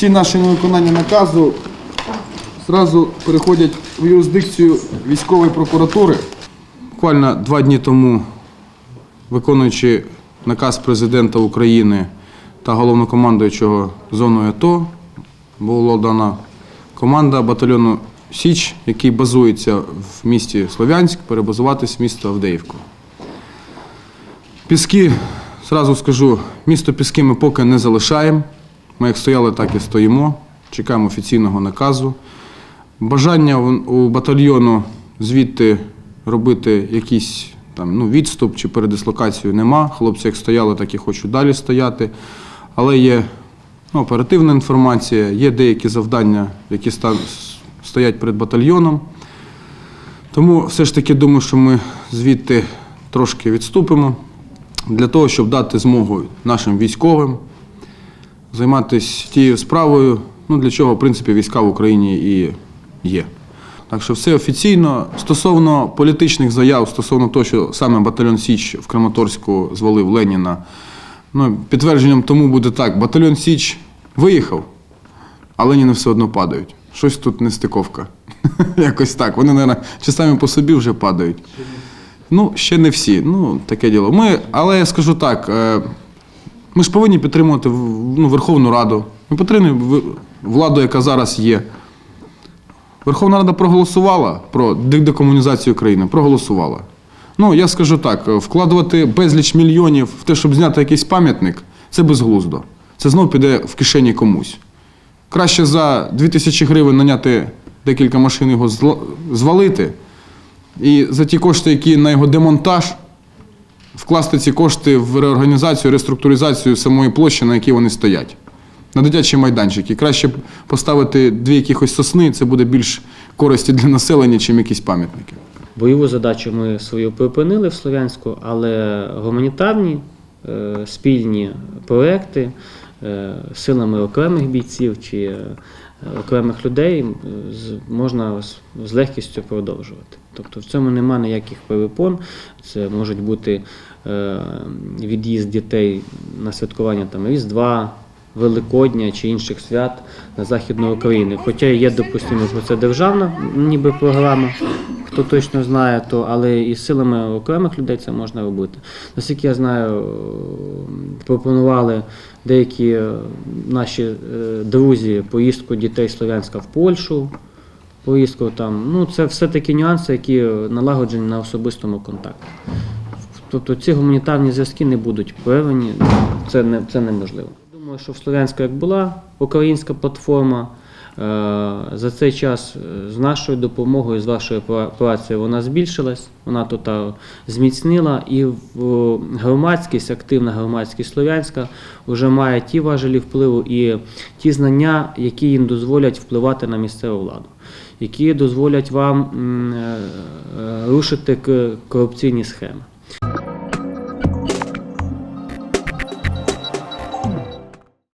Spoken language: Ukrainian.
всі наші невиконання наказу зразу переходять в юрисдикцію військової прокуратури. Буквально два дні тому, виконуючи наказ президента України та головнокомандуючого зоною АТО, була дана команда батальйону Січ, який базується в місті Слов'янськ, перебазуватись в місто Авдеївку. Піски, зразу скажу, місто Піски ми поки не залишаємо. Ми як стояли, так і стоїмо. Чекаємо офіційного наказу. Бажання у- батальйону звідти робити якийсь там, ну, відступ чи передислокацію нема. Хлопці як стояли, так і хочуть далі стояти. Але є ну, оперативна інформація, є деякі завдання, які стоять перед батальйоном. Тому все ж таки думаю, що ми звідти трошки відступимо для того, щоб дати змогу нашим військовим займатися тією справою, ну, для чого, в принципі, війська в Україні і є. Так що все офіційно. Стосовно політичних заяв, стосовно того, що саме батальйон Січ в Краматорську звалив Леніна, ну, підтвердженням тому буде так: батальйон Січ виїхав, а Леніни все одно падають. Щось тут нестиковка. Якось так. Вони, мабуть, чи самі по собі вже падають. Ну, ще не всі. Ну, таке діло. Ми, але я скажу так: е, ми ж повинні підтримувати ну, Верховну Раду. Ми підтримуємо владу, яка зараз є. Верховна Рада проголосувала про декомунізацію країни. Проголосувала. Ну, я скажу так: вкладувати безліч мільйонів в те, щоб зняти якийсь пам'ятник, це безглуздо. Це знов піде в кишені комусь. Краще за 2000 гривень наняти декілька машин його звалити. І за ті кошти, які на його демонтаж, вкласти ці кошти в реорганізацію, реструктуризацію самої площі, на якій вони стоять. На дитячі майданчики. Краще поставити дві якихось сосни, це буде більш користі для населення, ніж якісь пам'ятники. Бойову задачу ми свою припинили в Слов'янську, але гуманітарні е, спільні проекти е, силами окремих бійців чи е, окремих людей можна з, з легкістю продовжувати. Тобто в цьому нема ніяких перепон. Це можуть бути е, від'їзд дітей на святкування там, Різдва. Великодня чи інших свят на Західну Україну. Хоча є, допустимо, про це державна ніби програма, хто точно знає, то але і силами окремих людей це можна робити. Наскільки я знаю, е, пропонували деякі е, наші е, друзі поїздку дітей Слов'янська в Польщу. Поїздку там. Ну, це все такі нюанси, які налагоджені на особистому контакті. Тобто ці гуманітарні зв'язки не будуть прервані, це, не, це неможливо. Думаю, що в Слов'янську як була українська платформа, за цей час е, з нашою допомогою, з вашою пра- працею вона збільшилась, вона тут зміцнила, і громадськість, активна громадськість Слов'янська вже має ті важелі впливу і ті знання, які їм дозволять впливати на місцеву владу, які дозволять вам е, е, рушити корупційні схеми.